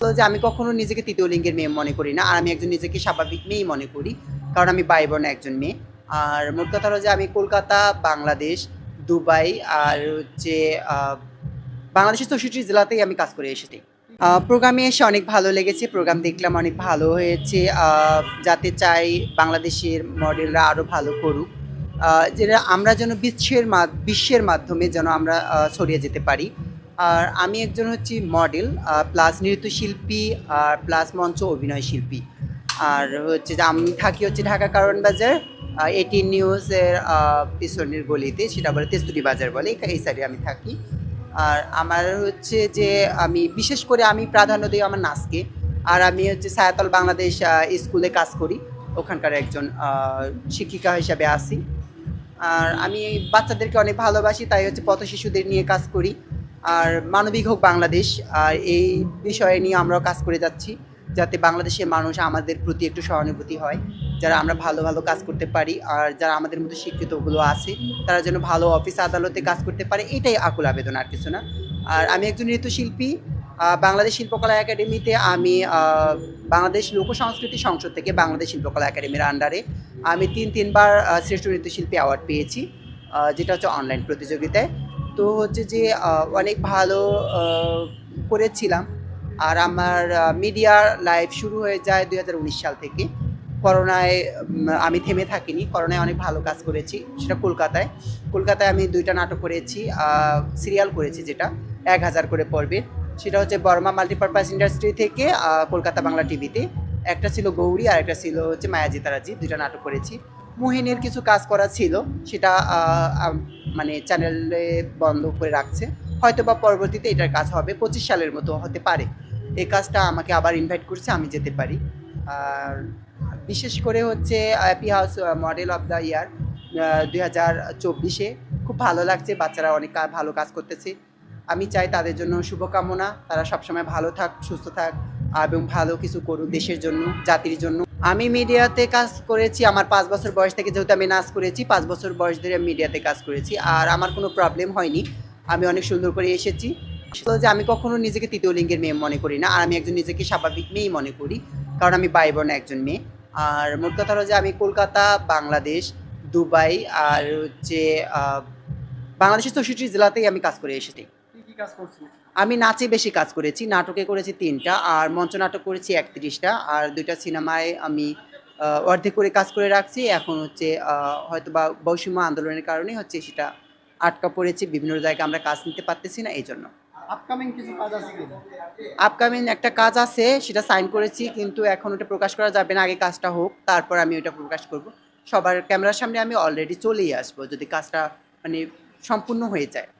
যে আমি কখনো নিজেকে তৃতীয় লিঙ্গের মেয়ে মনে করি না। আর আমি একজন নিজেকে স্বাভাবিক মেয়েই মনে করি, কারণ আমি বাই বোন একজন মেয়ে। আর মোট কথা হলো যে আমি কলকাতা, বাংলাদেশ, দুবাই আর হচ্ছে বাংলাদেশের চৌষট্টি জেলাতেই আমি কাজ করে এসেছি। প্রোগ্রামে এসে অনেক ভালো লেগেছে, প্রোগ্রাম দেখলাম অনেক ভালো হয়েছে। যাতে চাই বাংলাদেশের মডেলরা আরও ভালো করুক। যেটা আমরা যেন বিশ্বের মা- বিশ্বের মাধ্যমে যেন আমরা ছড়িয়ে যেতে পারি। আর আমি একজন হচ্ছি মডেল প্লাস নৃত্যশিল্পী আর প্লাস মঞ্চ অভিনয় শিল্পী। আর হচ্ছে যে আমি থাকি হচ্ছে ঢাকা কারণ বাজার এইটিন নিউজের পিছনের গলিতে, সেটা বলে তেস্তুরি বাজার বলে, এই সাইডে আমি থাকি। আর আমার হচ্ছে যে আমি, বিশেষ করে আমি প্রাধান্য দিই আমার নাচকে। আর আমি হচ্ছে সায়াতল বাংলাদেশ স্কুলে কাজ করি, ওখানকার একজন শিক্ষিকা হিসাবে আছি। আর আমি বাচ্চাদেরকে অনেক ভালোবাসি, তাই হচ্ছে পথ শিশুদের নিয়ে কাজ করি। আর মানবিক হোক বাংলাদেশ, আর এই বিষয়ে নিয়ে আমরাও কাজ করে যাচ্ছি, যাতে বাংলাদেশের মানুষ আমাদের প্রতি একটু সহানুভূতি হয়, যারা আমরা ভালো ভালো কাজ করতে পারি, আর যারা আমাদের মধ্যে শিক্ষিতগুলো আছে, তারা যেন ভালো অফিস আদালতে কাজ করতে পারে, এটাই আকুল আবেদন আর কিছু না। আর আমি একজন নৃত্যশিল্পী বাংলাদেশ শিল্পকলা একাডেমিতে আমি বাংলাদেশ লোক সংস্কৃতি সংসদ থেকে বাংলাদেশ শিল্পকলা একাডেমির আন্ডারে আমি তিন, তিনবার শ্রেষ্ঠ নৃত্যশিল্পী অ্যাওয়ার্ড পেয়েছি যেটা হচ্ছে অনলাইন প্রতিযোগিতায়। তো হচ্ছে যে অনেক ভালো করেছিলাম। আর আমার মিডিয়ার লাইফ শুরু হয়ে যায় দুই হাজার উনিশ সাল থেকে। করোনায় আমি থেমে থাকিনি। করোনায় অনেক ভালো কাজ করেছি, সেটা কলকাতায়। কলকাতায় আমি দুইটা নাটক করেছি সিরিয়াল করেছি যেটা, এক হাজার করে পড়বে সেটা হচ্ছে বর্মা মাল্টিপারপাস ইন্ডাস্ট্রি থেকে কলকাতা বাংলা টিভিতে। একটা ছিল গৌরী, আর একটা ছিল হচ্ছে মায়াজি তারাজি দুইটা নাটক করেছি। মোহিনীর কিছু কাজ করা ছিল, সেটা মানে চ্যানেলে বন্ধ করে রাখছে। হয়তো বা পরবর্তীতে এটার কাজ হবে, পঁচিশ সালের মতো হতে পারে। এই কাজটা আমাকে আবার ইনভাইট করছে, আমি যেতে পারি। আর বিশেষ করে হচ্ছে অ্যাপি হাউস মডেল অফ দ্য ইয়ার দুই হাজার চব্বিশে খুব ভালো লাগছে, বাচ্চারা অনেক ভালো কাজ করতেছে। আমি চাই তাদের জন্য শুভকামনা, তারা সবসময় ভালো থাক, সুস্থ থাক এবং ভালো কিছু করুক দেশের জন্য, জাতির জন্য। আমি মিডিয়াতে কাজ করেছি, আমার পাঁচ বছর বয়স থেকে যেহেতু আমি নাচ করেছি, পাঁচ বছর বয়স ধরে আমি মিডিয়াতে কাজ করেছি, আর আমার কোনো প্রবলেম হয়নি। আমি অনেক সুন্দর করে এসেছি। যে আমি কখনো নিজেকে তৃতীয় লিঙ্গের মেয়ে মনে করি না, আর আমি একজন নিজেকে স্বাভাবিক মেয়েই মনে করি, কারণ আমি বাই বোন একজন মেয়ে। আর মোট কথা হলো যে আমি কলকাতা, বাংলাদেশ, দুবাই, আর হচ্ছে বাংলাদেশের চৌষট্টি জেলাতেই আমি কাজ করে এসেছি। কাজ আমি নাচে বেশি কাজ করেছি নাটকে করেছি তিনটা আর মঞ্চ নাটক করেছি একত্রিশটা আর দুইটা সিনেমায় আমি অর্ধেক করে কাজ করে রাখছি। এখন হচ্ছে হয়তো বা বৈষম্য আন্দোলনের কারণে হচ্ছে সেটা আটকা পড়েছি বিভিন্ন জায়গায় আমরা কাজ নিতে পারতেছি না এই জন্য আপকামিং কিছু কাজ আছে আপকামিং একটা কাজ আছে সেটা সাইন করেছি কিন্তু এখন ওটা প্রকাশ করা যাবে না আগে কাজটা হোক তারপর আমি ওটা প্রকাশ করব। সবার ক্যামেরার সামনে আমি অলরেডি চলেই আসব যদি কাজটা মানে সম্পূর্ণ হয়ে যায়।